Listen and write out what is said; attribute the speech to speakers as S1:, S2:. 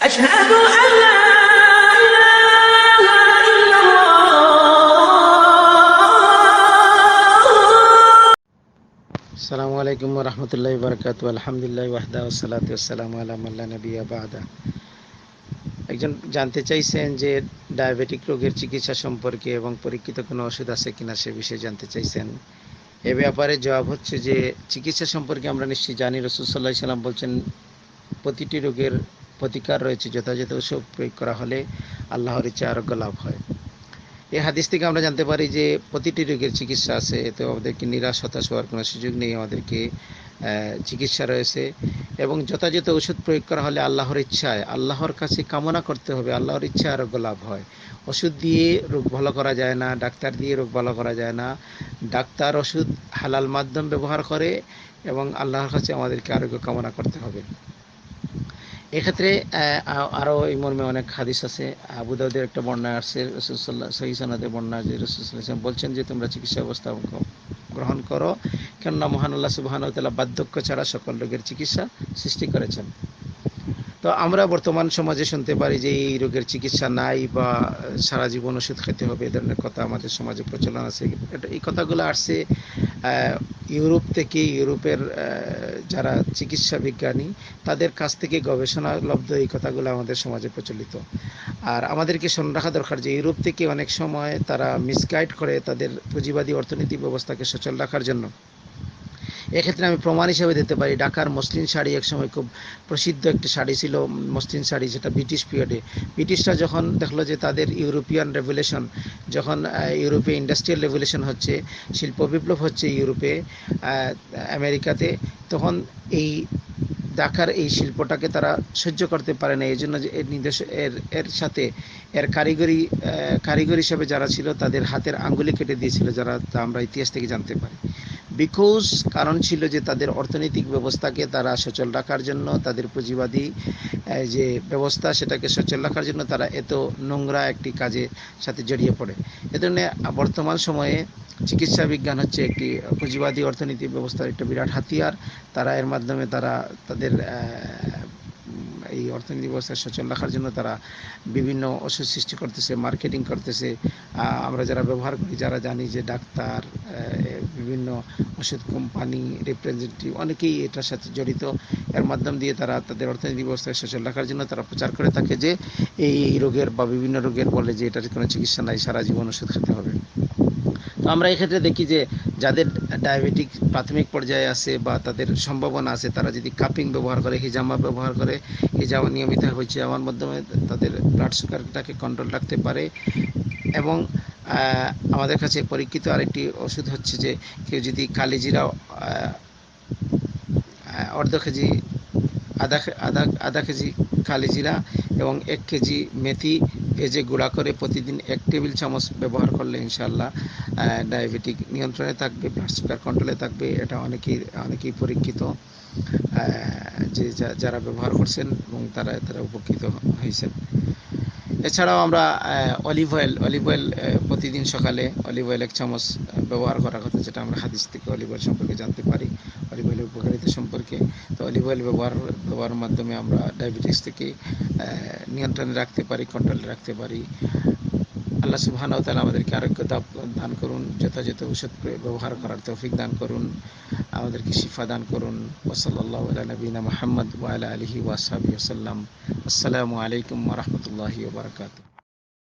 S1: أشهد أن لا إله إلا الله
S2: আসসালামু আলাইকুম রহমতুল্লাহ বরকাত আলহামদুলিল্লাহ ওয়াহদা ওসালাত ওসালাম আল্লাহ নবী আবাদা একজন জানতে চাইছেন যে ডায়াবেটিক রোগের চিকিৎসা সম্পর্কে এবং পরীক্ষিত কোনো ওষুধ আছে কিনা সে বিষয়ে জানতে চাইছেন এ ব্যাপারে জবাব হচ্ছে যে চিকিৎসা সম্পর্কে আমরা নিশ্চয়ই জানি রসুল সাল্লাহ সাল্লাম বলছেন প্রতিটি রোগের প্রতিকার রয়েছে, যথাযথ ওষুধ প্রয়োগ করা হলে আল্লাহর ইচ্ছা আরোগ্য লাভ হয়। এই হাদিস থেকে আমরা জানতে পারি যে প্রতিটি রোগের চিকিৎসা আছে এতে আমাদেরকে নিরাশ, হতাশ হওয়ার কোনো সুযোগ নেই, আমাদেরকে চিকিৎসা রয়েছে। এবং যথাযথ ওষুধ প্রয়োগ করা হলে আল্লাহর ইচ্ছায়, আল্লাহর কাছে কামনা করতে হবে, আল্লাহর ইচ্ছা আরোগ্য লাভ হয়। ওষুধ দিয়ে রোগ ভালো করা যায় না, ডাক্তার দিয়ে রোগ ভালো করা যায় না। ডাক্তার ওষুধ হালাল মাধ্যম ব্যবহার করে এবং আল্লাহর কাছে আমাদেরকে আরোগ্য কামনা করতে হবে। এক্ষেত্রে আহ, আ- আরও এই মর্মে অনেক হাদিস আছে। আবু দাউদের একটা বর্ণনা আসছে রসুল্লাহ সহি সনাদের বর্ণনা যে রসুল্লাহ বলছেন যে তোমরা চিকিৎসা ব্যবস্থা গ্রহণ করো। কেননা মহান আল্লাহ সুবাহান তাল্লাহ বার্ধক্য ছাড়া সকল রোগের চিকিৎসা সৃষ্টি করেছেন। তো আমরা বর্তমান সমাজে শুনতে পারি যে এই রোগের চিকিৎসা নাই বা সারা জীবন ওষুধ খেতে হবে এ ধরনের কথা আমাদের সমাজে প্রচলন আছে। এই কথাগুলো আসছে ইউরোপ থেকে ইউরোপের যারা চিকিৎসা বিজ্ঞানী, তাদের কাছ থেকে গবেষণা লব্ধ এই কথাগুলো আমাদের সমাজে প্রচলিত। আর আমাদেরকে স্মরণ রাখা দরকার যে ইউরোপ থেকে অনেক সময় তারা মিসগাইড করে তাদের পুঁজিবাদী অর্থনীতি ব্যবস্থাকে সচল রাখার জন্য। এক্ষেত্রে আমি প্রমাণ হিসেবে দিতে পারি, ঢাকার মসলিন শাড়ি একসময় খুব প্রসিদ্ধ একটি শাড়ি ছিল মসলিন শাড়ি যেটা ব্রিটিশ পিরিয়ডে ব্রিটিশরা যখন দেখল যে তাদের ইউরোপিয়ান রেভুলেশন যখন ইউরোপে ইন্ডাস্ট্রিয়াল রেভুলেশন হচ্ছে, শিল্প বিপ্লব হচ্ছে ইউরোপে আমেরিকাতে, তখন এই ঢাকার এই শিল্পটাকে তারা সহ্য করতে পারে না। এই জন্য এর নির্দেশ, এর এর সাথে এর কারিগরি কারিগর হিসেবে যারা ছিল, তাদের হাতের আঙ্গুলি কেটে দিয়েছিল, যারা তা আমরা ইতিহাস থেকে জানতে পারি। বিকজ কারণ ছিল যে তাদের অর্থনৈতিক ব্যবস্থাকে তারা সচল রাখার জন্য, তাদের পুঁজিবাদী যে ব্যবস্থা সেটাকে সচল রাখার জন্য তারা এত নোংরা একটি কাজে সাথে জড়িয়ে পড়ে। এ ধরনের বর্তমান সময়ে চিকিৎসা বিজ্ঞান হচ্ছে একটি পুঁজিবাদী অর্থনীতি ব্যবস্থার একটা বিরাট হাতিয়ার। তারা এর মাধ্যমে তারা তাদের এই অর্থনীতি ব্যবস্থা সচল রাখার জন্য তারা বিভিন্ন ওষুধ সৃষ্টি করতেছে মার্কেটিং করতেছে। আমরা যারা ব্যবহার করি, যারা জানি যে ডাক্তার বিভিন্ন ওষুধ কোম্পানি রিপ্রেজেন্টেটিভ অনেকেই এটার সাথে জড়িত। এর মাধ্যম দিয়ে তারা তাদের অর্থনীতি ব্যবস্থাকে সচল রাখার জন্য তারা প্রচার করে থাকে যে এই রোগের বা বিভিন্ন রোগের বলে যে এটার কোনো চিকিৎসা নাই, সারা জীবন ওষুধ খেতে হবে। আমরা এক্ষেত্রে দেখি যে যাদের ডায়াবেটিক প্রাথমিক পর্যায়ে আছে বা তাদের সম্ভাবনা আছে, তারা যদি কাপিং ব্যবহার করে, হিজামা ব্যবহার করে, হিজামা নিয়মিত হয়েছে, আমার মাধ্যমে তাদের ব্লাড সুগারটাকে কন্ট্রোল রাখতে পারে। এবং আমাদের কাছে পরীক্ষিত আরেকটি ওষুধ হচ্ছে যে কেউ যদি কালিজিরা অর্ধ কেজি, আধা আধা আধা কেজি কালিজিরা এবং এক কেজি মেথি ভেজে গুঁড়া করে প্রতিদিন এক টেবিল চামচ ব্যবহার করলে ইনশাল্লাহ ডায়াবেটিক নিয়ন্ত্রণে থাকবে ব্লাড সুগার কন্ট্রোলে থাকবে। এটা অনেকেই অনেকেই পরীক্ষিত যা- যারা ব্যবহার করছেন এবং তারা তারা উপকৃত হয়েছেন। এছাড়াও আমরা অলিভ অয়েল অলিভ অয়েল প্রতিদিন সকালে অলিভ অয়েল এক চামচ ব্যবহার করার কথা যেটা আমরা হাদিস থেকে অলিভ অয়েল সম্পর্কে জানতে পারি। অলিভ অয়েলের উপকারিতা সম্পর্কে তো অলিভ অয়েল ব্যবহার ব্যবহারের মাধ্যমে আমরা ডায়াবেটিস থেকে নিয়ন্ত্রণে রাখতে পারি কন্ট্রোলে রাখতে পারি। আল্লাহ সুবহানাহু ওয়া তাআলা আমাদেরকে আরোগ্য দান করুন, যথাযথ ওষুধ ব্যবহার করার তৌফিক দান করুন, আমাদেরকে শিফা দান করুন। ওসল্লাহ আলা নবীনা মোহাম্মদ ওয়ালা আলহি ওয়াসাবি ওসাল্লাম আসসালামু আলাইকুম ওরহমতুল্লাহি ওবরাকাতুহ